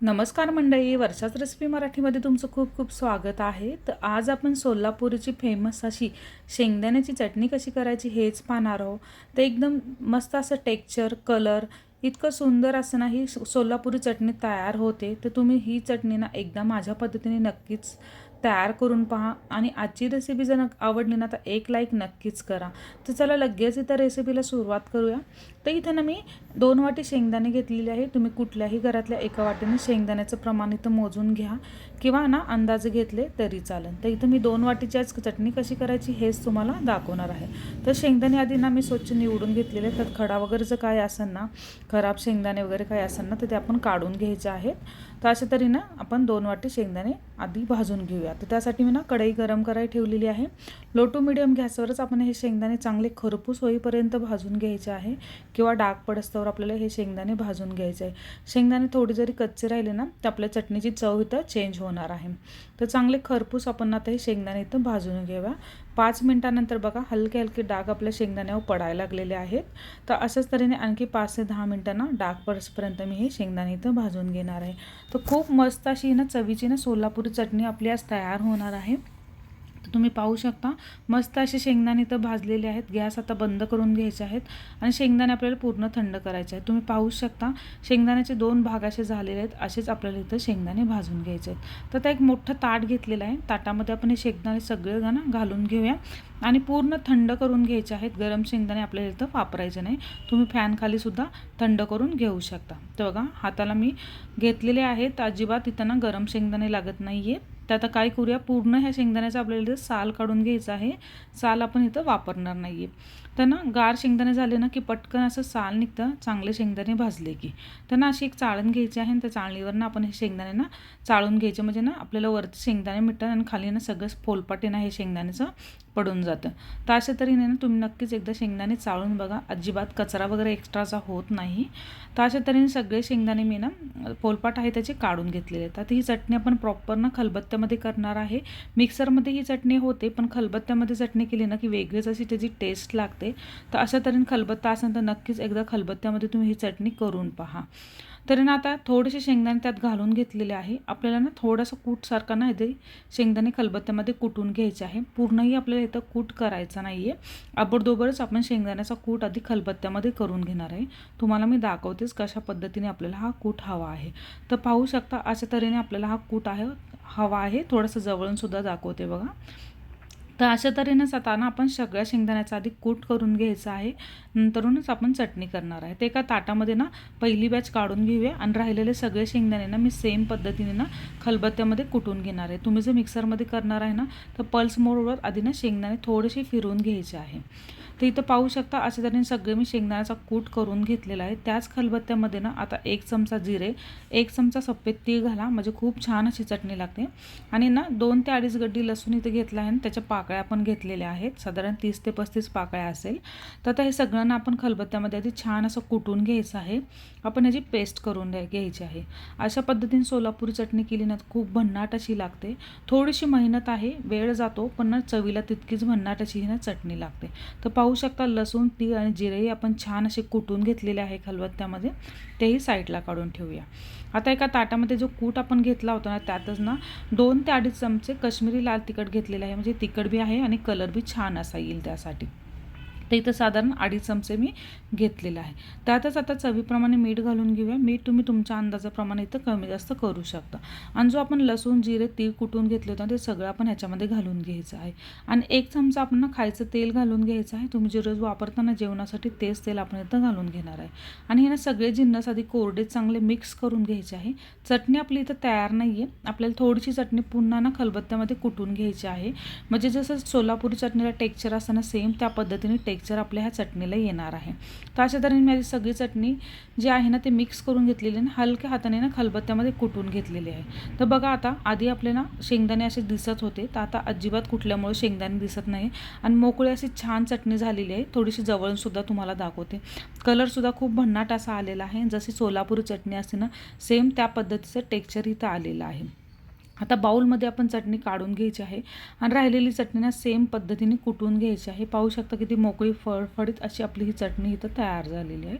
नमस्कार मंडळी वर्षाच रेसिपी मराठीमध्ये तुमचं खूप खूप स्वागत आहे. तर आज आपण सोलापूरची फेमस अशी शेंगदाण्याची चटणी कशी करायची हेच पाहणार आहोत. ते एकदम मस्त असं टेक्चर कलर इतकं सुंदर असं नाही सोलापुरी चटणी तयार होते. तर तुम्ही ही चटणी ना एकदा माझ्या पद्धतीने नक्कीच तयार करून पहा. आणि आजची रेसिपी जर आवडली ना तर एक लाईक नक्कीच करा. तर चला लगेच इथं रेसिपीला सुरुवात करूया. तर इथं ना मी दोन वाटी शेंगदाणे घेतलेले आहे. तुम्ही कुठल्याही घरातल्या एका वाटीने शेंगदाण्याचं प्रमाण इथं मोजून घ्या किंवा ना अंदाजे घेतले तरी चालेल. तर इथं मी दोन वाटीच्याच आज चटणी कशी करायची हेच तुम्हाला दाखवणार आहे. तर शेंगदाणे आधी ना मी स्वच्छ निवडून घेतलेले तर खडा वगैरे जर काय असेल ना खराब शेंगदाणे वगैरे काय असेल ना तर ते आपण काढून घ्यायचे आहेत. तर अशा तरीनं आपण दोन वाटी शेंगदाणे आधी भाजून घेऊया. तर त्यासाठी मी ना कढई गरम करायला ठेवलेली आहे. लो टू मिडियम गॅसवरच आपण हे शेंगदाणे चांगले खरपूस होईपर्यंत भाजून घ्यायचे आहे किंवा डाग पडस्तवर आपल्याला हे शेंगदाणे भाजून घ्यायचे आहे. शेंगदाणे थोडी जरी कच्चे राहिले ना तर आपल्या चटणीची चव इथं चेंज होणार आहे. तर चांगले खरपूस आपण आता हे शेंगदाणे इथं भाजून घ्यावा पाच मिनटानंतर बघा हलके हलके डाग आपल्या शेंगदाण्यावर पडायला लागलेले आहेत. तर अशाच तऱ्हेने आणखी पाच ते दहा मिनटांना डाग परसपर्यंत मी हे शेंगदाणे इथं भाजून घेणार आहे. तर खूप मस्त अशी ना चवीची ना सोलापुरी चटणी आपली आज तयार होणार आहे. तुम्ही पाहू शकता. मस्त असे शेंगदाणे इथं भाजलेले आहेत. गॅस आता बंद करून घ्यायचे आहेत. आणि शेंगदाणे आपल्याला पूर्ण थंड करायचे आहेत. तुम्ही पाहू शकता शेंगदाण्याचे दोन भाग असे झालेले आहेत. असेच आपल्याला इथं शेंगदाणे भाजून घ्यायचे आहेत. तर त्या एक मोठं ताट घेतलेलं आहे. ताटामध्ये आपण हे शेंगदाणे सगळेजण घालून घेऊया. आणि पूर्ण थंड करून घ्यायचे आहेत. गरम शेंगदाणे आपल्याला इथं वापरायचे नाही. तुम्ही फॅनखालीसुद्धा थंड करून घेऊ शकता. तर बघा हाताला मी घेतलेले आहेत. अजिबात इथं ना गरम शेंगदाणे लागत नाही आहे तर आता काय करूया पूर्ण ह्या शेंगदाण्याचा आपल्याला साल काढून घ्यायचा आहे. साल आपण इथं वापरणार नाही आहे तर ना गार शेंगदाणे झाले ना की पटकन असं साल निघतं चांगले शेंगदाणे भाजले की. तर ना अशी एक चाळण घ्यायची आहे त्या चाळणीवर ना आपण हे शेंगदाणे ना चाळून घ्यायचे. म्हणजे ना आपल्याला वरती शेंगदाणे मिटतात आणि खाली ना सगळं फोलपाटे ना हे शेंगदाण्याचं पडून जातं. तर अशा तऱ्हेने ना तुम्ही नक्कीच एकदा शेंगदाणे चाळून बघा. अजिबात कचरा वगैरे एक्स्ट्राचा होत नाही. तर अशा तऱ्हेने सगळे शेंगदाणे मी ना पोलपाट आहे त्याचे काढून घेतलेले आहेत. आता ही चटणी आपण प्रॉपर ना खलबत्त्या खलबत्त्यामध्ये करणार आहे. मिक्सरमध्ये ही चटणी होते पण खलबत्त्यामध्ये चटणी केली ना की वेगळीच अशी त्याची टेस्ट लागते. तर अशा तऱ्हेने खलबत्ता असेल तर नक्कीच एकदा खलबत्त्यामध्ये तुम्ही ही चटणी करून पहा. तरी ना आता थोडेसे शेंगदाणे त्यात घालून घेतलेले आहे. आपल्याला ना थोडंसं कूटसारखा ना इथे शेंगदाणे खलबत्त्यामध्ये कुटून घ्यायचे आहे. पूर्णही आपल्याला इथं कूट करायचा नाही आहे आबडदोबरच आपण शेंगदाण्याचा कूट आधी खलबत्त्यामध्ये करून घेणार आहे. तुम्हाला मी दाखवतेच कशा पद्धतीने आपल्याला हा कूट हवा आहे. तर पाहू शकता अशा तऱ्हेने आपल्याला हा कूट आहे हवा आहे. थोडंसं जवळूनसुद्धा दाखवते बघा. तर अशा तऱ्हेनंच आता ना आपण सगळ्या शेंगदाण्याचा आधी कूट करून घ्यायचं आहे. नंतरूनच आपण चटणी करणार आहे. ते एका ताटामध्ये ना पहिली बॅच काढून घेऊया आणि राहिलेले सगळे शेंगदाणे ना मी सेम पद्धतीने ना खलबत्त्यामध्ये कुटून घेणार आहे. तुम्ही जर मिक्सरमध्ये करणार आहे ना तर पल्स मोडवर आधी ना शेंगदाणे थोडेसे फिरवून घ्यायचे आहे. तर इथं पाहू शकता अशा तऱ्हेने सगळे मी शेंगदाण्याचा कूट करून घेतलेला आहे. त्याच खलबत्त्यामध्ये ना आता एक चमचा जिरे एक चमचा सफेद तीळ घाला म्हणजे खूप छान अशी चटणी लागते. आणि ना दोन ते अडीच गड्डी लसूण इथं घेतला आहे आणि त्याच्या पाकळ्या आपण घेतलेल्या आहेत. साधारण तीस ते पस्तीस पाकळ्या असेल. तर आता हे सगळ्यांना आपण खलबत्त्यामध्ये आधी छान असं कुटून घ्यायचं आहे. आपण याची पेस्ट करून घ्यायची आहे. अशा पद्धतीने सोलापुरी चटणी केली ना खूप भन्नाट अशी लागते. थोडीशी मेहनत आहे वेळ जातो पण ना चवीला तितकीच भन्नाट अशी ना चटणी लागते. तर पाहू शकता लसूण तीळ आणि जिरेही आपण छान असे कुटून घेतलेले आहे खलबत्त्यामध्ये. तेही साईडला काढून ठेवूया. आता एका ताटामध्ये जो कूट आपण घेतला होता ना त्यातच ना दोन ते अडीच चमचे कश्मीरी लाल तिखट घेतलेले आहे. म्हणजे तिखट बी आहे आणि कलर बी छान असा येईल त्यासाठी. तर इथं साधारण अडीच चमचे मी घेतलेलं आहे. त्यातच आता चवीप्रमाणे मीठ घालून घेऊया. मीठ तुम्ही तुमच्या अंदाजाप्रमाणे इथं कमी जास्त करू शकता. आणि जो आपण लसूण जिरे तीळ कुटून घेतले होतं ते सगळं आपण ह्याच्यामध्ये घालून घ्यायचं आहे. आणि एक चमचा आपण खायचं तेल घालून घ्यायचं आहे. तुम्ही जे रोज वापरताना जेवणासाठी तेच तेल आपण इथं घालून घेणार आहे. आणि हे ना सगळे जिन्नस आधी कोरडे चांगले मिक्स करून घ्यायचे आहे. चटणी आपली इथं तयार नाही आहे आपल्याला थोडीशी चटणी पुन्हा ना खलबत्त्यामध्ये कुटून घ्यायची आहे. म्हणजे जसं सोलापुरी चटणीला टेक्चर असताना सेम त्या पद्धतीने टेक्चर आपल्या ह्या चटणीला येणार आहे. तर अशा तऱ्हेने माझी सगळी चटणी जी आहे ना ते मिक्स करून घेतलेली आणि हलक्या हाताने ना खलबत्त्यामध्ये कुटून घेतलेली आहे. तर बघा आता आधी आपले ना शेंगदाणे असे दिसत होते. तर आता अजिबात कुठल्यामुळे शेंगदाणे दिसत नाही. आणि मोकळी अशी छान चटणी झालेली आहे. थोडीशी जवळूनसुद्धा तुम्हाला दाखवते. कलरसुद्धा खूप भन्नाट असा आलेला आहे. जशी सोलापुरी चटणी असते ना सेम त्या पद्धतीचं टेक्चर इथं आलेलं आहे. आता बाऊलमध्ये आपण चटणी काढून घ्यायची आहे आणि राहिलेली चटणी ना सेम पद्धतीने कुटून घ्यायची आहे. पाहू शकता की ती मोकळी फळफळीत अशी आपली ही चटणी इथं तयार झालेली आहे.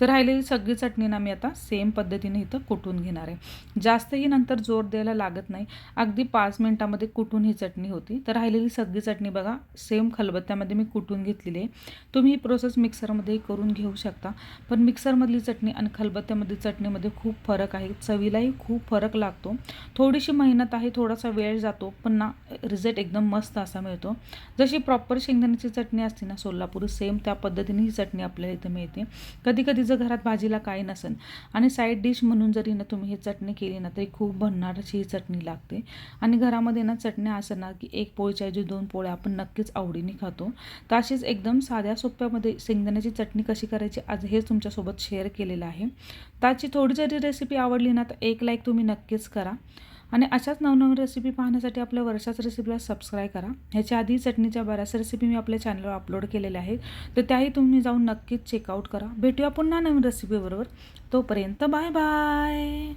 तर राहिलेली सगळी चटणी ना मी आता सेम पद्धतीने इथं कुटून घेणार आहे. जास्तही नंतर जोर द्यायला लागत नाही. अगदी पाच मिनटामध्ये कुटून ही चटणी होती. तर राहिलेली सगळी चटणी बघा सेम खलबत्त्यामध्ये मी कुटून घेतलेली आहे. तुम्ही ही प्रोसेस मिक्सरमध्येही करून घेऊ शकता. पण मिक्सरमधली चटणी आणि खलबत्त्यामधली चटणीमध्ये खूप फरक आहे. चवीलाही खूप फरक लागतो. थोडीशी मेहनत आहे थोडासा वेळ जातो पण ना रिझल्ट एकदम मस्त असा मिळतो. जशी प्रॉपर शेंगदाण्याची चटणी असते ना सोलापूर सेम त्या पद्धतीने ही चटणी आपल्याला इथं मिळते. कधी कधी जर घरात भाजीला काही नसेल आणि साईड डिश म्हणून जरी ना तुम्ही ही चटणी केली ना तरी खूप भन्नाट अशी ही चटणी लागते. आणि घरामध्ये ना चटण्या असं ना की एक पोळीच्या ऐवजी दोन पोळ्या आपण नक्कीच आवडीने खातो. तर अशीच एकदम साध्या सोप्यामध्ये शेंगदाण्याची चटणी कशी करायची आज हेच तुमच्यासोबत शेअर केलेलं आहे. त्याची थोडी जरी रेसिपी आवडली ना तर एक लाईक तुम्ही नक्कीच करा. आणि अशाच नवनवीन रेसिपी पाहण्यासाठी आपल्या वर्षाच रेसिपीला सबस्क्राईब करा. ह्याच्या आधी चटणीच्या बऱ्याच रेसिपी मी आपल्या चॅनलवर अपलोड केलेल्या आहेत. तर त्याही तुम्ही जाऊन नक्कीच चेकआउट करा. भेटूया पुन्हा नवीन रेसिपीबरोबर तोपर्यंत बाय बाय